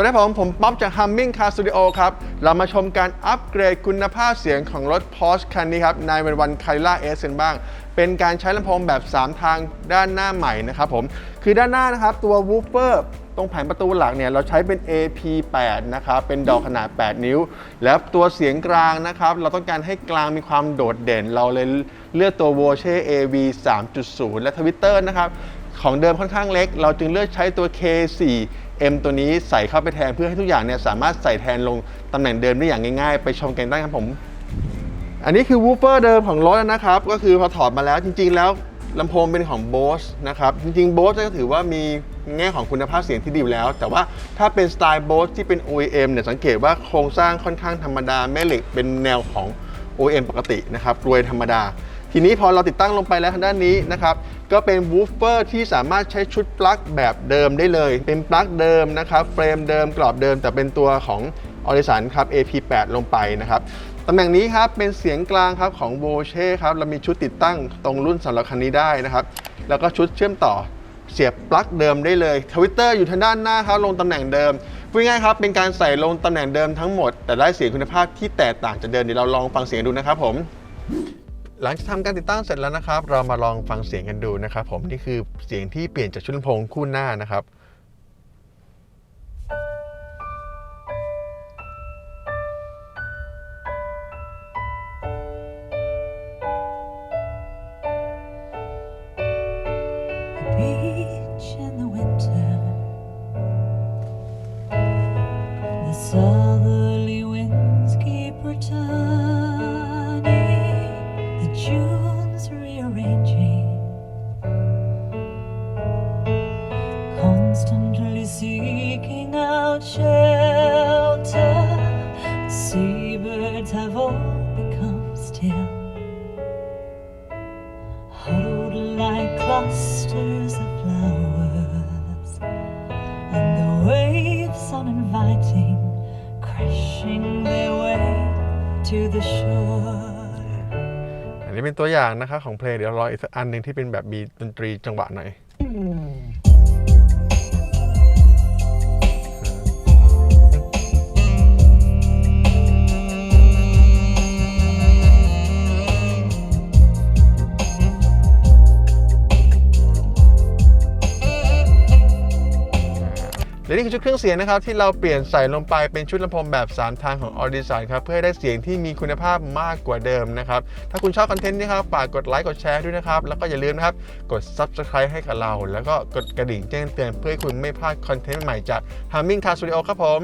วัสดีครับผมผมป๊อบจาก Humming Car Studio ครับ เรามาชมการอัปเกรดคุณภาพเสียงของรถ Porsche คันนี้ครับในวันวันคาริล่าเอสกันบ้าง เป็นการใช้ลำโพงแบบ 3 ทางด้านหน้าใหม่นะครับผม คือด้านหน้านะครับ ตัว woofer ตรงแผงประตูหลักเนี่ยเราใช้เป็น AP8 นะครับเป็นดอกขนาด 8 นิ้ว แล้วตัวเสียงกลางนะครับ เราต้องการให้กลางมีความโดดเด่น เราเลยเลือกตัว Voce AV 3.0 และทวิตเตอร์นะครับ ของเดิมค่อนข้างเล็ก เราจึงเลือกใช้ตัว K4 M ตัวนี้ใส่เข้าไปแทนเพื่อให้ทุกอย่างเนี่ยสามารถใส่แทนลงตำแหน่งเดิมได้อย่างง่ายๆ ไปชมกันได้ครับผม อันนี้คือวูฟเฟอร์เดิมของรถนะครับ ก็คือพอถอดมาแล้วจริง ๆ แล้วลำโพงเป็นของ Bose นะครับ จริงๆ Bose ก็ถือว่ามีแง่ของคุณภาพเสียงที่ดีอยู่แล้ว แต่ว่าถ้าเป็นสไตล์ Bose ที่เป็น OEM เนี่ยสังเกตว่าโครงสร้างค่อนข้างธรรมดาแม่เหล็กเป็นแนวของ OEM ปกตินะครับรวยธรรมดา ทีนี้พอเราติดตั้งลงไปแล้วทางด้านนี้นะครับก็เป็นวูฟเฟอร์ที่สามารถใช้ชุดปลั๊กแบบเดิมได้เลย เป็นปลั๊กเดิมนะครับเฟรมเดิมกรอบเดิม แต่เป็นตัวของออริสันครับ AP8 ลงไปนะครับตำแหน่งนี้ครับเป็นเสียงกลางครับของโบเช่ครับเรามีชุดติดตั้งตรงรุ่นสำหรับคันนี้ได้นะครับ แล้วก็ชุดเชื่อมต่อเสียบปลั๊กเดิมได้เลยทวิตเตอร์อยู่ทางด้านหน้าครับลงตำแหน่งเดิมพูดง่ายครับเป็นการใส่ลงตำแหน่งเดิมทั้งหมด แต่ได้เสียงคุณภาพที่แตกต่างจากเดิมเดี๋ยวเราลองฟังเสียงดูนะครับผม หลังจากทำการติดตั้งเสร็จแล้วนะครับ เรามาลองฟังเสียงกันดูนะครับ ผมนี่คือเสียงที่เปลี่ยนจากชุดลำโพงคู่หน้านะครับ beach seeking out shelter. The seabirds have all become still huddled like clusters of flowers, and the waves uninviting, crashing their way to the shore. อันนี้เป็นตัวอย่างนะครับของเพลงเดี๋ยวรออีกสักอันหนึ่งที่เป็นแบบมีดนตรีจังหวะหน่อย และนี่คือชุดเครื่องเสียงนะครับที่เราเปลี่ยนใส่ลงไปเป็นชุดลำโพงแบบ 3 ทางของ Audition ครับเพื่อให้ได้เสียงที่มีคุณภาพมากกว่าเดิมนะครับถ้าคุณชอบคอนเทนต์นี้ครับฝากกดไลค์กดแชร์ด้วยนะครับแล้วก็อย่าลืมนะครับกด Subscribe ให้กับเรา แล้วก็กดกระดิ่งแจ้งเตือนเพื่อให้คุณไม่พลาดคอนเทนต์ใหม่จาก Humming Car Studio ครับผม